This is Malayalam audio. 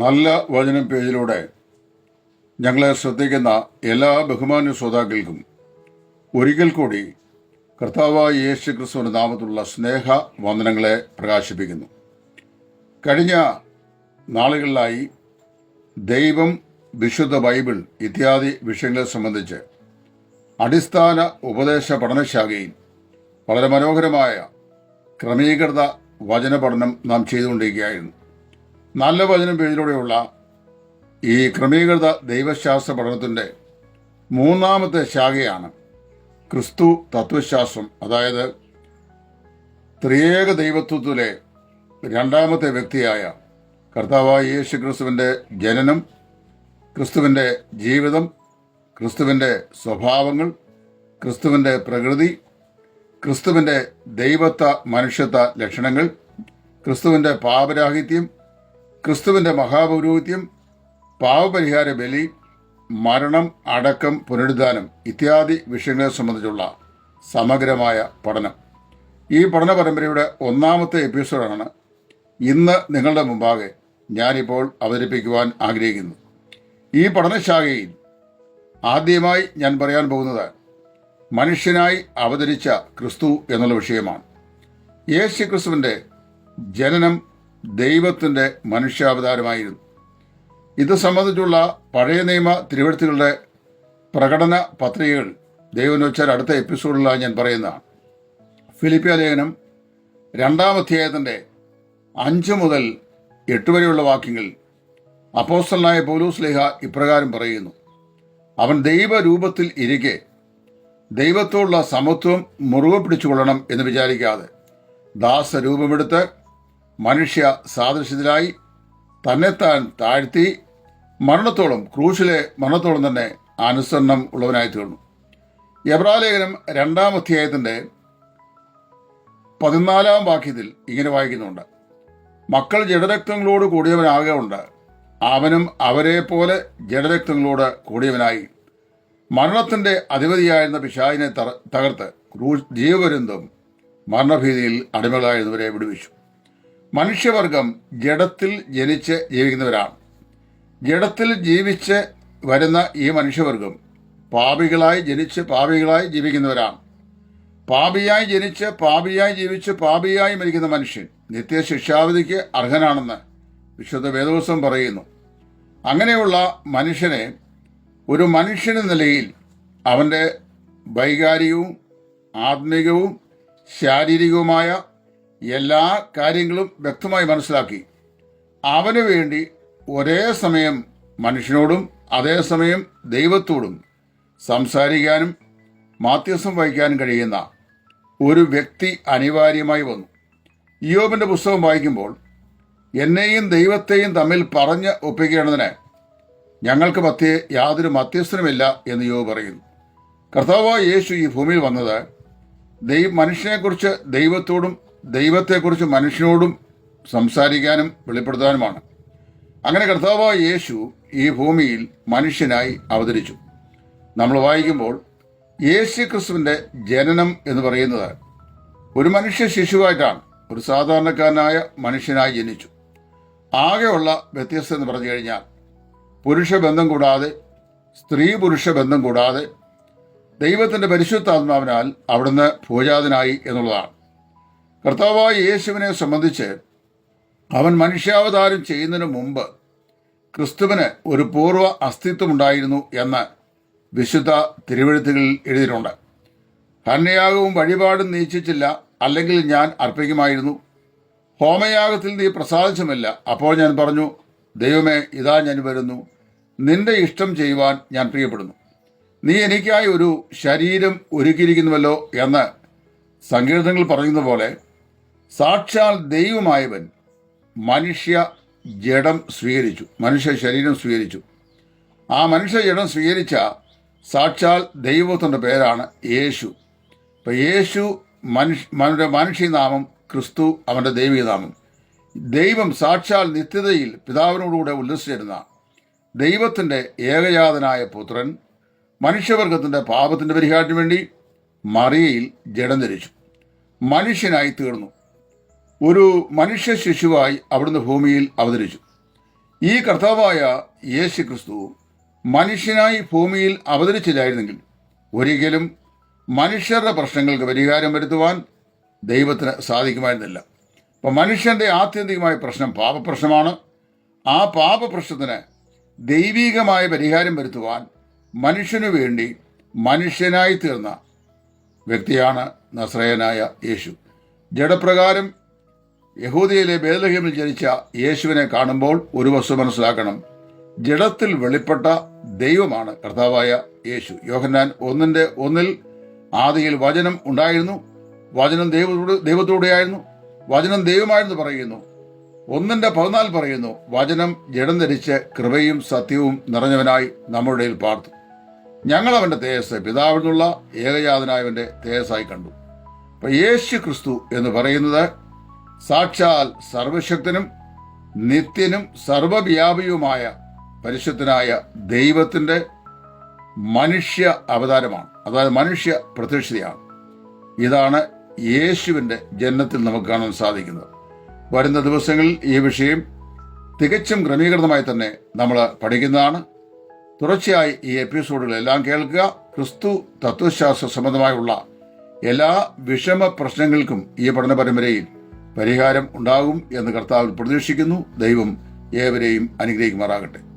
നല്ല വചനം പേജിലൂടെ ഞങ്ങളെ ശ്രദ്ധിക്കുന്ന എല്ലാ ബഹുമാന്യ ശ്രോതാക്കൾക്കും ഒരിക്കൽ കൂടി കർത്താവായ യേശു ക്രിസ്തുവിന്റെ നാമത്തിലുള്ള സ്നേഹ വന്ദനങ്ങളെ പ്രകാശിപ്പിക്കുന്നു. കഴിഞ്ഞ നാളുകളിലായി ദൈവം വിശുദ്ധ ബൈബിൾ ഇത്യാദി വിഷയങ്ങളെ സംബന്ധിച്ച് അടിസ്ഥാന ഉപദേശ പഠനശാഖയിൽ വളരെ മനോഹരമായ ക്രമീകൃത വചന പഠനം നാം ചെയ്തുകൊണ്ടിരിക്കുകയായിരുന്നു. നല്ല വചനം പേജിലൂടെയുള്ള ഈ ക്രമീകൃത ദൈവശാസ്ത്ര പഠനത്തിന്റെ മൂന്നാമത്തെ ശാഖയാണ് ക്രിസ്തു തത്വശാസ്ത്രം. അതായത് ത്രിയേക ദൈവത്വത്തിലെ രണ്ടാമത്തെ വ്യക്തിയായ കർത്താവായ യേശു ക്രിസ്തുവിന്റെ ജനനം ക്രിസ്തുവിന്റെ ജീവിതം ക്രിസ്തുവിന്റെ സ്വഭാവങ്ങൾ ക്രിസ്തുവിന്റെ പ്രകൃതി ക്രിസ്തുവിന്റെ ദൈവത്വ മനുഷ്യത്വ ലക്ഷണങ്ങൾ ക്രിസ്തുവിന്റെ പാപരാഹിത്യം ക്രിസ്തുവിന്റെ മഹാപൗരോഹിത്യം പാവപരിഹാര ബലി മരണം അടക്കം പുനരുദ്ധാനം ഇത്യാദി വിഷയങ്ങളെ സംബന്ധിച്ചുള്ള സമഗ്രമായ പഠനം. ഈ പഠന പരമ്പരയുടെ ഒന്നാമത്തെ എപ്പിസോഡാണ് ഇന്ന് നിങ്ങളുടെ മുമ്പാകെ ഞാനിപ്പോൾ അവതരിപ്പിക്കുവാൻ ആഗ്രഹിക്കുന്നു. ഈ പഠനശാഖയിൽ ആദ്യമായി ഞാൻ പറയാൻ പോകുന്നത് മനുഷ്യനായി അവതരിച്ച ക്രിസ്തു എന്നുള്ള വിഷയമാണ്. യേശു ക്രിസ്തുവിന്റെ ജനനം ദൈവത്തിന്റെ മനുഷ്യാവതാരമായിരുന്നു. ഇത് സംബന്ധിച്ചുള്ള പഴയ നിയമ തിരുവഴുത്തുകളുടെ പ്രകടന പത്രികകൾ ദൈവം വെച്ചാൽ അടുത്ത എപ്പിസോഡിലാണ് ഞാൻ പറയുന്നതാണ് ഫിലിപ്പിയ ലേഖനം രണ്ടാം അധ്യായത്തിന്റെ അഞ്ച് മുതൽ എട്ട് വരെയുള്ള വാക്യങ്ങൾ അപ്പോസ്റ്റലായ പൗലൂസ് ലേഖ ഇപ്രകാരം പറയുന്നു. അവൻ ദൈവരൂപത്തിൽ ഇരിക്കെ ദൈവത്തോടുള്ള സമത്വം മുറുകെ പിടിച്ചുകൊള്ളണം എന്ന് വിചാരിക്കാതെ ദാസരൂപമെടുത്ത് മനുഷ്യ സാദൃശ്യത്തിലായി തന്നെത്താൻ താഴ്ത്തി മരണത്തോളം ക്രൂശിലെ മരണത്തോളം തന്നെ അനുസരണം ഉള്ളവനായി തീർന്നു. എബ്രാലേഖനം രണ്ടാം അധ്യായത്തിന്റെ പതിനാലാം വാക്യത്തിൽ ഇങ്ങനെ വായിക്കുന്നുണ്ട്. മക്കൾ ജഡരക്തങ്ങളോട് കൂടിയവനാകുകയുണ്ട് അവനും അവരെ പോലെ ജഡരക്തങ്ങളോട് കൂടിയവനായി. മരണത്തിന്റെ അധിപതിയായിരുന്ന പിശാചിനെ തകർത്ത് ക്രൂ- ജീവപര്യന്തം മരണഭീതിയിൽ അടിമകളായിരുന്നവരെ വിടുവിച്ചു. മനുഷ്യവർഗം ജഡത്തിൽ ജനിച്ച് ജീവിക്കുന്നവരാണ്. ജഡത്തിൽ ജീവിച്ച് വരുന്ന ഈ മനുഷ്യവർഗം പാപികളായി ജനിച്ച് പാപികളായി ജീവിക്കുന്നവരാണ്. പാപിയായി ജനിച്ച് പാപിയായി ജീവിച്ച് പാപിയായി മരിക്കുന്ന മനുഷ്യൻ ശിക്ഷാവിധിക്ക് അർഹനാണെന്ന് വിശുദ്ധ വേദോത്സവം പറയുന്നു. അങ്ങനെയുള്ള മനുഷ്യനെ ഒരു മനുഷ്യന നിലയിൽ അവന്റെ വൈകാരികവും ആത്മീകവും ശാരീരികവുമായ എല്ലാ കാര്യങ്ങളും വ്യക്തമായി മനസ്സിലാക്കി. അവന് വേണ്ടി ഒരേ സമയം മനുഷ്യനോടും അതേസമയം ദൈവത്തോടും സംസാരിക്കാനും മാധ്യസ്ഥം വഹിക്കാനും കഴിയുന്ന ഒരു വ്യക്തി അനിവാര്യമായി വന്നു. യോബിന്റെ പുസ്തകം വായിക്കുമ്പോൾ എന്നെയും ദൈവത്തെയും തമ്മിൽ പറഞ്ഞ് ഒപ്പിക്കേണ്ടതിന് ഞങ്ങൾക്ക് മധ്യേ യാതൊരു മധ്യസ്ഥനുമില്ല എന്ന് യോബ് പറയുന്നു. കർത്താവായ യേശു ഈ ഭൂമിയിൽ വന്നത് ദൈവ മനുഷ്യനെക്കുറിച്ച് ദൈവത്തോടും ദൈവത്തെക്കുറിച്ച് മനുഷ്യനോടും സംസാരിക്കാനും വെളിപ്പെടുത്താനുമാണ്. അങ്ങനെ കർത്താവായ യേശു ഈ ഭൂമിയിൽ മനുഷ്യനായി അവതരിച്ചു. നമ്മൾ വായിക്കുമ്പോൾ യേശു ക്രിസ്തുവിന്റെ ജനനം എന്ന് പറയുന്നത് ഒരു മനുഷ്യ ശിശുവായിട്ടാണ് ഒരു സാധാരണക്കാരനായ മനുഷ്യനായി ജനിച്ചു. ആകെയുള്ള വ്യത്യസ്തം എന്ന് പറഞ്ഞു കഴിഞ്ഞാൽ പുരുഷ ബന്ധം കൂടാതെ സ്ത്രീ പുരുഷ ബന്ധം കൂടാതെ ദൈവത്തിന്റെ പരിശുദ്ധാത്മാവിനാൽ അവിടുന്ന് പൂജാതനായി എന്നുള്ളതാണ്. കർത്താവായ യേശുവിനെ സംബന്ധിച്ച് അവൻ മനുഷ്യാവതാരം ചെയ്യുന്നതിന് മുമ്പ് ക്രിസ്തുവിന് ഒരു പൂർവ അസ്തിത്വമുണ്ടായിരുന്നു എന്ന് വിശുദ്ധ തിരുവഴുത്തുകളിൽ എഴുതിയിട്ടുണ്ട്. ഹന്യയാഗവും വഴിപാടും നീച്ചിച്ചില്ല അല്ലെങ്കിൽ ഞാൻ അർപ്പിക്കുമായിരുന്നു. ഹോമയാഗത്തിൽ നീ പ്രസാദിച്ചുമില്ല. അപ്പോൾ ഞാൻ പറഞ്ഞു ദൈവമേ ഇതാ ഞാൻ വരുന്നു. നിന്റെ ഇഷ്ടം ചെയ്യുവാൻ ഞാൻ പ്രിയപ്പെടുന്നു. നീ എനിക്കായി ഒരു ശരീരം ഒരുക്കിയിരിക്കുന്നുവല്ലോ എന്ന് സങ്കീർത്തനങ്ങൾ പറയുന്ന പോലെ സാക്ഷാൽ ദൈവമായവൻ മനുഷ്യ ജഡം സ്വീകരിച്ചു. മനുഷ്യ ശരീരം സ്വീകരിച്ചു. ആ മനുഷ്യ ജഡം സ്വീകരിച്ച സാക്ഷാൽ ദൈവത്തിന്റെ പേരാണ് യേശു. ഇപ്പം യേശു മനുഷ്യ നാമം ക്രിസ്തു അവന്റെ ദൈവികനാമം ദൈവം സാക്ഷാൽ നിത്യതയിൽ പിതാവിനോടുകൂടെ ഉല്ലസിച്ചിരുന്ന ദൈവത്തിന്റെ ഏകജാതനായ പുത്രൻ മനുഷ്യവർഗത്തിന്റെ പാപത്തിന്റെ പരിഹാരത്തിന് വേണ്ടി മറിയയിൽ ജഡം ധരിച്ചു. മനുഷ്യനായി തീർന്നു. ഒരു മനുഷ്യ ശിശുവായി അവിടുന്ന് ഭൂമിയിൽ അവതരിച്ചു. ഈ കർത്താവായ യേശു ക്രിസ്തു മനുഷ്യനായി ഭൂമിയിൽ അവതരിച്ചില്ലായിരുന്നെങ്കിൽ ഒരിക്കലും മനുഷ്യരുടെ പ്രശ്നങ്ങൾക്ക് പരിഹാരം വരുത്തുവാൻ ദൈവത്തിന് സാധിക്കുമായിരുന്നില്ല. അപ്പം മനുഷ്യന്റെ ആത്യന്തികമായ പ്രശ്നം പാപപ്രശ്നമാണ്. ആ പാപപ്രശ്നത്തിന് ദൈവീകമായ പരിഹാരം വരുത്തുവാൻ മനുഷ്യനു വേണ്ടി മനുഷ്യനായി തീർന്ന വ്യക്തിയാണ് നസ്രയനായ യേശു. ജഡപ്രകാരം യഹൂദിയയിലെ ബേദലഹീമിൽ ജനിച്ച യേശുവിനെ കാണുമ്പോൾ ഒരു വസ്തു മനസ്സിലാക്കണം. ജഡത്തിൽ വെളിപ്പെട്ട ദൈവമാണ് കർത്താവായ യേശു. യോഹന്നാൻ ഒന്നിന്റെ ഒന്നിൽ ആദിയിൽ വചനം ഉണ്ടായിരുന്നു. വചനം ദൈവത്തോട് ദൈവത്തോടെയായിരുന്നു. വചനം ദൈവമായിരുന്നു പറയുന്നു. ഒന്നിന്റെ പതിനാല് പറയുന്നു വചനം ജഡം ധരിച്ച് കൃപയും സത്യവും നിറഞ്ഞവനായി നമ്മുടെ പാർത്തു. ഞങ്ങൾ അവന്റെ തേജസ് പിതാവിനുള്ള ഏകജാതനായവന്റെ തേജസ്സായി കണ്ടു. അപ്പൊ യേശു ക്രിസ്തു എന്ന് പറയുന്നത് സാക്ഷാൽ സർവശക്തനും നിത്യനും സർവവ്യാപിയുമായ പരിശുദ്ധനായ ദൈവത്തിന്റെ മനുഷ്യ അവതാരമാണ്. അതായത് മനുഷ്യ പ്രത്യക്ഷതയാണ് ഇതാണ് യേശുവിന്റെ ജന്മത്തിൽ നമുക്ക് കാണാൻ സാധിക്കുന്നത്. വരുന്ന ദിവസങ്ങളിൽ ഈ വിഷയം തികച്ചും ക്രമീകൃതമായി തന്നെ നമ്മൾ പഠിക്കുന്നതാണ്. തുടർച്ചയായി ഈ എപ്പിസോഡുകളെല്ലാം കേൾക്കുക. ക്രിസ്തു തത്വശാസ്ത്ര സംബന്ധമായുള്ള എല്ലാ വിഷമ പ്രശ്നങ്ങൾക്കും ഈ പഠന പരമ്പരയിൽ പരിഹാരം ഉണ്ടാകും എന്ന് കർത്താവിൽ പ്രതീക്ഷിക്കുന്നു. ദൈവം ഏവരെയും അനുഗ്രഹിക്കുമാറാകട്ടെ.